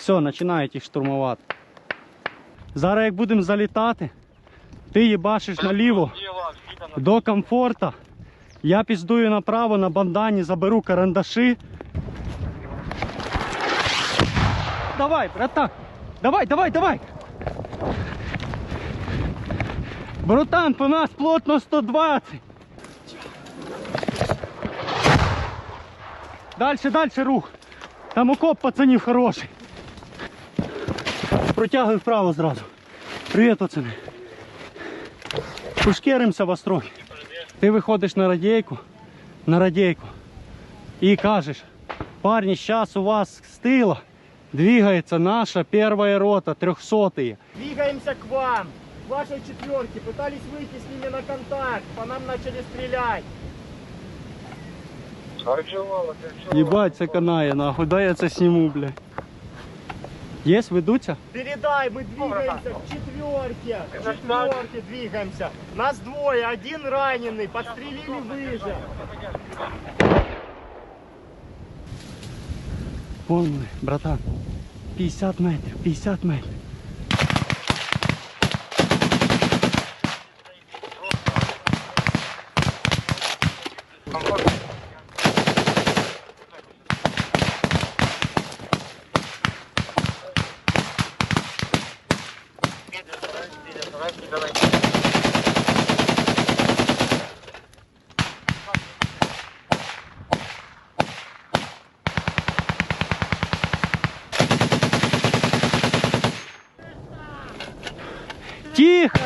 Все, починають їх штурмувати. Зараз як будемо залітати, ти їбашиш наліво до комфорта. Я піздую направо на бандані, заберу карандаші. Давай, братан! Давай, давай, давай! Братан, по нас плотно 120. Дальше, дальше рух. Там окоп пацанів хороший Протягуй вправо зразу. Привіт, пацани. Пушкеримося вас трохи. Ти виходиш на радійку, на радійку і кажеш, парні, зараз у вас з тила двигається наша перша рота, трьохсотые. Двигаемся к вам, к вашей четверке. Пытались выйти с ними на контакт, по нам начали стрелять. Єбать, це канає, нахуй, дай я це сніму, блядь. Єс, ведуться? Передай, мы двигаемся к четверке. К четверке двигаемся. Нас двое, один раненый, подстрелили выше. Ми, братан. 50 метрів, 50 метрів. Тихо!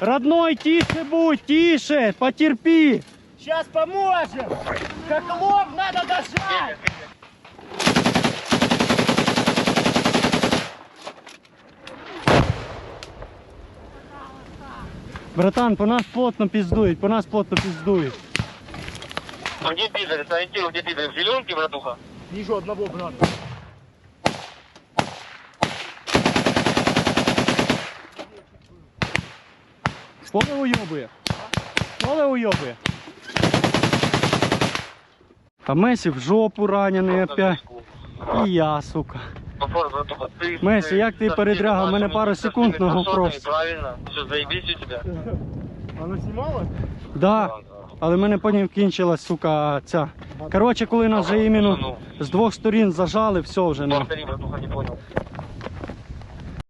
Родной, тише будь, тише, потерпи. Сейчас поможем. Хохлов надо дожать. Братан, по нас плотно пиздують, по нас плотно пиздують. А где пидоры? Сориентируй, где пидоры? В зеленке, братуха? Вижу одного брата. Поле уйобує. Поле уйобує. А Месі в жопу ранений опять. І я, сука. Братуха. Ты, Месси, як ти передрягав? У мене пару секунд на GoPro. Правильно. Все, заебись у тебя. Вона знімала? Да. Але в мене потім кінчилась, сука, ця. Коротше, коли нас вже іменно з двох сторін зажали, все вже. Ну. Повтори, братуха, не понял.